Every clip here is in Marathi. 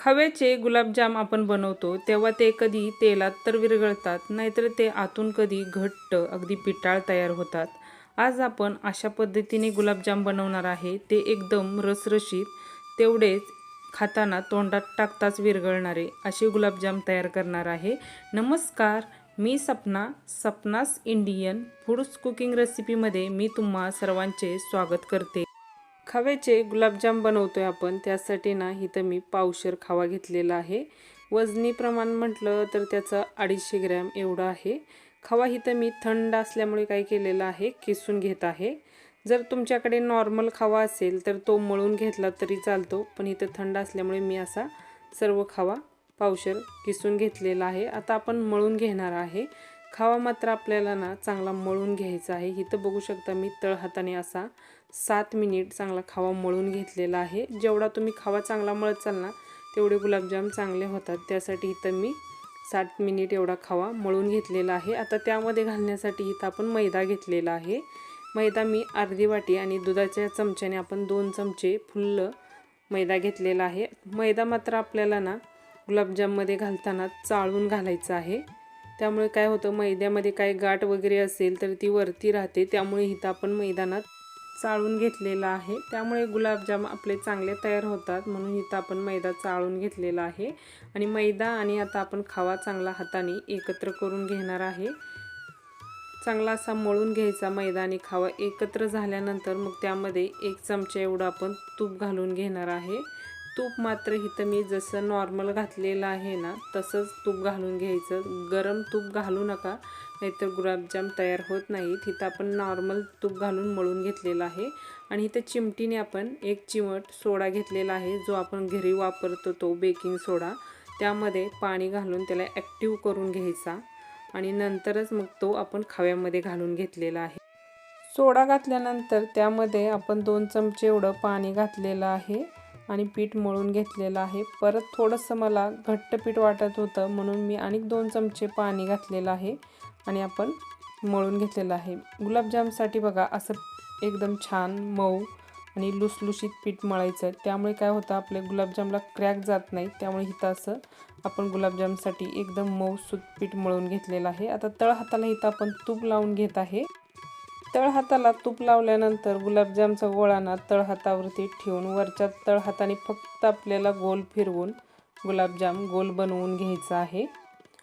खव्याचे गुलाबजाम आपण बनवतो तेव्हा ते कधी तेलात तर विरघळतात नाहीतर ते आतून कधी घट्ट अगदी पिटाळ तयार होतात. आज आपण अशा पद्धतीने गुलाबजाम बनवणार आहे ते एकदम रसरशीत तेवढेच खाताना तोंडात टाकताच विरघळणारे असे गुलाबजाम तयार करणार आहे. नमस्कार मी Sapna Sapna's Indian foods cooking रेसिपीमध्ये मी तुम्हा सर्वांचे स्वागत करते. खव्याचे गुलाबजाम बनवतोय आपण त्यासाठी ना इथं मी पावशर खावा घेतलेला आहे. वजनी प्रमाण म्हटलं तर त्याचं अडीचशे ग्रॅम एवढं आहे. खवा इथं मी थंड असल्यामुळे काय केलेलं आहे किसून घेत आहे. जर तुमच्याकडे नॉर्मल खावा असेल तर तो मळून घेतला तरी चालतो पण इथं थंड असल्यामुळे मी असा सर्व खावा पावशर किसून घेतलेला आहे. आता आपण मळून घेणार आहे. खावा मात्र आपल्याला ना चांगला मळून घ्यायचा आहे. इथं बघू शकता मी तळ हाताने असा सात मिनिट चांगला खावा मळून घेतलेला आहे. जेवढा तुम्ही खावा चांगला मळत चाल ना तेवढे गुलाबजाम चांगले होतात. त्यासाठी इथं मी साठ मिनिट एवढा खावा मळून घेतलेला आहे. आता त्यामध्ये घालण्यासाठी इथं आपण मैदा घेतलेला आहे. मैदा मी अर्धी वाटी आणि दुधाच्या चमच्याने आपण दोन चमचे फुल्ल मैदा घेतलेला आहे. मैदा मात्र आपल्याला ना गुलाबजाममध्ये घालताना चाळून घालायचं आहे. त्यामुळे काय होतं मैद्यामध्ये काय गाठ वगैरे असेल तर ती वरती राहते. त्यामुळे इथं आपण मैदानात चाळून घेतलेला आहे. त्यामुळे गुलाबजाम आपले चांगले तयार होतात. म्हणून इथं आपण मैदा चाळून घेतलेला आहे. आणि मैदा आणि आता आपण खावा चांगला हाताने एकत्र करून घेणार आहे. चांगला असा मळून घ्यायचा मैदा आणि खावा एकत्र झाल्यानंतर मग त्यामध्ये एक चमचा एवढं आपण तूप घालून घेणार आहे. तूप मात्र इथं मी जसं नॉर्मल घातलेलं आहे ना तसंच तूप घालून घ्यायचं. गरम तूप घालू नका नाहीतर गुलाबजाम तयार होत नाहीत. इथं आपण नॉर्मल तूप घालून मळून घेतलेलं आहे. आणि इथं चिमटीने आपण एक चिमट सोडा घेतलेला आहे जो आपण घरी वापरतो तो बेकिंग सोडा त्यामध्ये पाणी घालून त्याला ॲक्टिव्ह करून घ्यायचा. आणि नंतरच मग तो आपण खव्यामध्ये घालून घेतलेला आहे. सोडा घातल्यानंतर त्यामध्ये आपण दोन चमचे एवढं पाणी घातलेलं आहे. आणि पीठ मळून घेतलेलं आहे. परत थोडंसं मला घट्ट पीठ वाटत होतं म्हणून मी अनेक दोन चमचे पाणी घातलेलं आहे आणि आपण मळून घेतलेलं आहे. गुलाबजामसाठी बघा असं एकदम छान मऊ आणि लुसलुशीत पीठ मळायचं. त्यामुळे काय होतं आपल्या गुलाबजामला क्रॅक जात नाही. त्यामुळे इथं असं आपण गुलाबजामसाठी एकदम मऊ सूत पीठ मळून घेतलेलं आहे. आता तळ हाताला इथं आपण तूप लावून घेत आहे. तळहाताला तूप लावल्यानंतर गुलाबजामचा गोळाना तळहातावरती तळ ठेवून वरच्या तळहाताने फक्त आपल्याला गोल फिरवून गुलाबजाम गोल बनवून घ्यायचा आहे.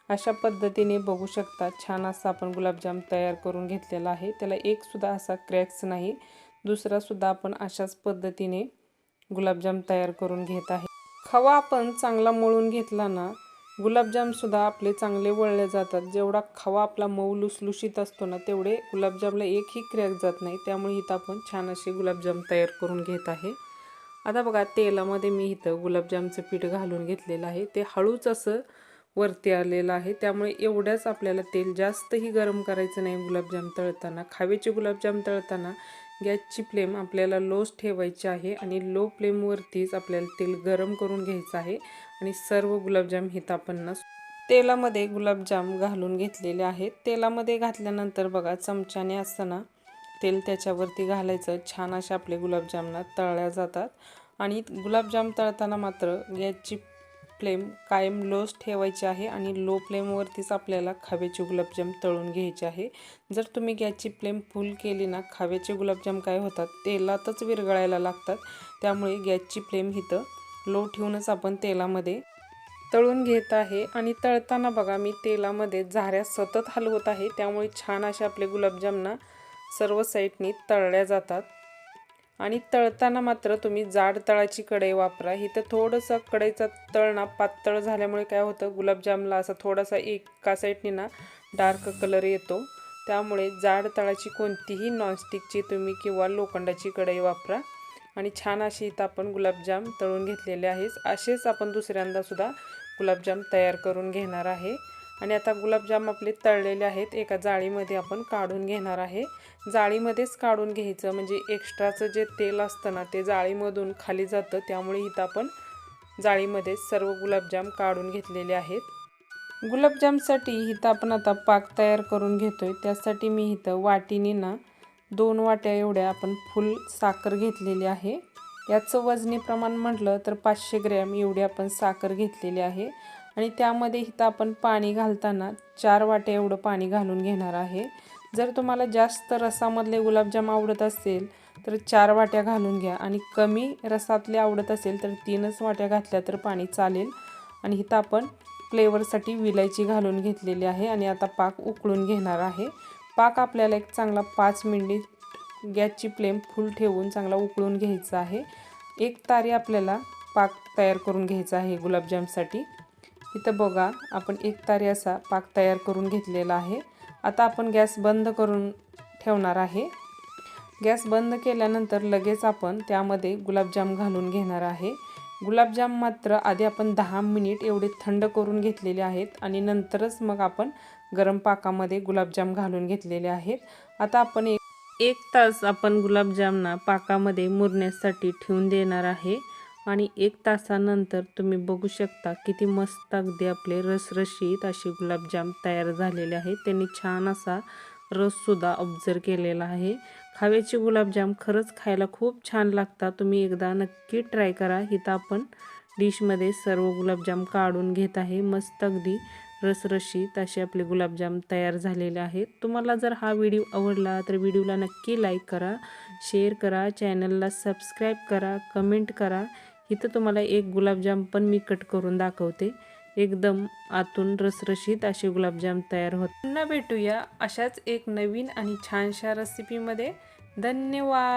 अशा पद्धतीने बघू शकता छान असा आपण गुलाबजाम तयार करून घेतलेला आहे. त्याला एकसुद्धा असा क्रॅक्स नाही दुसरासुद्धा आपण अशाच पद्धतीने गुलाबजाम तयार करून घेत आहे. खवा आपण चांगला मळून घेतला ना गुलाबजामसुद्धा आपले चांगले वळले जातात. जेवढा खवा आपला मऊ लुसलुशीत असतो ना तेवढे गुलाबजामला एकही क्रॅक जात नाही. त्यामुळे इथं आपण छान असे गुलाबजाम तयार करून घेत आहे. आता बघा तेलामध्ये मी इथं गुलाबजामचं पीठ घालून घेतलेलं आहे. ते हळूच असं वरती आलेलं आहे. त्यामुळे एवढ्याच आपल्याला तेल जास्तही गरम करायचं नाही गुलाबजाम तळताना. खावेचे गुलाबजाम तळताना गॅसची फ्लेम आपल्याला लोच ठेवायची आहे आणि लो फ्लेमवरतीच आपल्याला तेल गरम करून घ्यायचं आहे. आणि सर्व गुलाबजाम हे आपण तेलामध्ये गुलाबजाम घालून घेतलेले आहेत. तेलामध्ये घातल्यानंतर बघा चमच्याने असताना तेल त्याच्यावरती घालायचं. छान असे आपले गुलाबजामना तळल्या जातात. आणि गुलाबजाम तळताना मात्र गॅसची फ्लेम कायम लोच ठेवायची आहे आणि लो फ्लेमवरतीच आपल्याला खाव्याचे गुलाबजाम तळून घ्यायचे आहे. जर तुम्ही गॅसची फ्लेम फुल केली ना खाव्याचे गुलाबजाम काय होतात? तेलातच विरघळायला लागतात. त्यामुळे गॅसची फ्लेम इथं लो ठेवूनच आपण तेलामध्ये तळून घेत आहे. आणि तळताना बघा मी तेलामध्ये झाऱ्या सतत हलवत आहे. त्यामुळे छान असे आपले गुलाबजामना सर्व साईडनी तळल्या जातात. आणि तळताना मात्र तुम्ही जाड तळाची कढई वापरा. इथं थोडंसं कढईचा तळणा पातळ झाल्यामुळे काय होतं गुलाबजामला असा थोडासा एका साईडने ना डार्क कलर येतो. त्यामुळे जाड तळाची कोणतीही नॉनस्टिकची तुम्ही किंवा लोखंडाची कढई वापरा. आणि छान अशी इथं आपण गुलाबजाम तळून घेतलेले आहेच असेच आपण दुसऱ्यांदासुद्धा गुलाबजाम तयार करून घेणार आहे. आणि आता गुलाबजाम आपले तळलेले आहेत. एका जाळीमध्ये आपण काढून घेणार आहे. जाळीमध्येच काढून घ्यायचं म्हणजे एक्स्ट्राचं जे तेल असतं ना ते जाळीमधून खाली जातं. त्यामुळे इथं आपण जाळीमध्ये सर्व गुलाबजाम काढून घेतलेले आहेत. गुलाबजामसाठी इथं आपण आता पाक तयार करून घेतो आहे त्यासाठी मी इथं वाटीने ना दोन वाट्या एवढ्या आपण फुल साखर घेतलेली आहे. याचं वजनी प्रमाण म्हटलं तर पाचशे ग्रॅम एवढी आपण साखर घेतलेली आहे. आणि त्यामध्ये इथं आपण पाणी घालताना चार वाट्या एवढं पाणी घालून घेणार आहे. जर तुम्हाला जास्त रसामधले गुलाबजाम आवडत असेल तर चार वाट्या घालून घ्या. आणि कमी रसातले आवडत असेल तर तीनच वाट्या घातल्या तर पाणी चालेल. आणि इथं आपण फ्लेवरसाठी विलायची घालून घेतलेली आहे. आणि आता पाक उकळून घेणार आहे. पाक आपल्याला एक चांगला पाच मिनिट गॅसची फ्लेम फुल ठेवून चांगला उकळून घ्यायचा आहे. एक तारी आपल्याला पाक तयार करून घ्यायचा आहे गुलाबजामसाठी. इथं बघा आपण एक तारी असा पाक तयार करून घेतलेला आहे. आता आपण गॅस बंद करून ठेवणार आहे. गॅस बंद केल्यानंतर लगेच आपण त्यामध्ये गुलाबजाम घालून घेणार आहे. गुलाबजाम मात्र आधी आपण दहा मिनिट एवढे थंड करून घेतलेले आहेत आणि नंतरच मग आपण गरम पाकामध्ये गुलाबजाम घालून घेतलेले आहेत. आता आपण एक एक तास आपण गुलाबजामना पाकामध्ये मुरण्यासाठी ठेवून देणार आहे आणि एक तासानंतर तुम्ही बघू शकता किती मस्त अगदी आपले रसरशीत असे गुलाबजाम तयार झालेले आहेत. त्यांनी छान असा रससुद्धा ऑब्झर्व केलेला आहे. खाव्याचे गुलाबजाम खरंच खायला खूप छान लागतात. तुम्ही एकदा नक्की ट्राय करा. इथं आपण डिशमध्ये सर्व गुलाबजाम काढून घेत आहे. मस्त अगदी रसरशीत असे आपले गुलाबजाम तयार झालेले आहेत. तुम्हाला जर हा व्हिडिओ आवडला तर व्हिडिओला नक्की लाईक करा शेअर करा चॅनलला सबस्क्राईब करा कमेंट करा. इथं तुम्हाला एक गुलाबजाम पण मी कट करून दाखवते. एकदम आतून रसरशीत असे गुलाबजाम तयार होत. पुन्हा भेटूया अशाच एक नवीन आणि छानशा रेसिपीमध्ये धन्यवाद!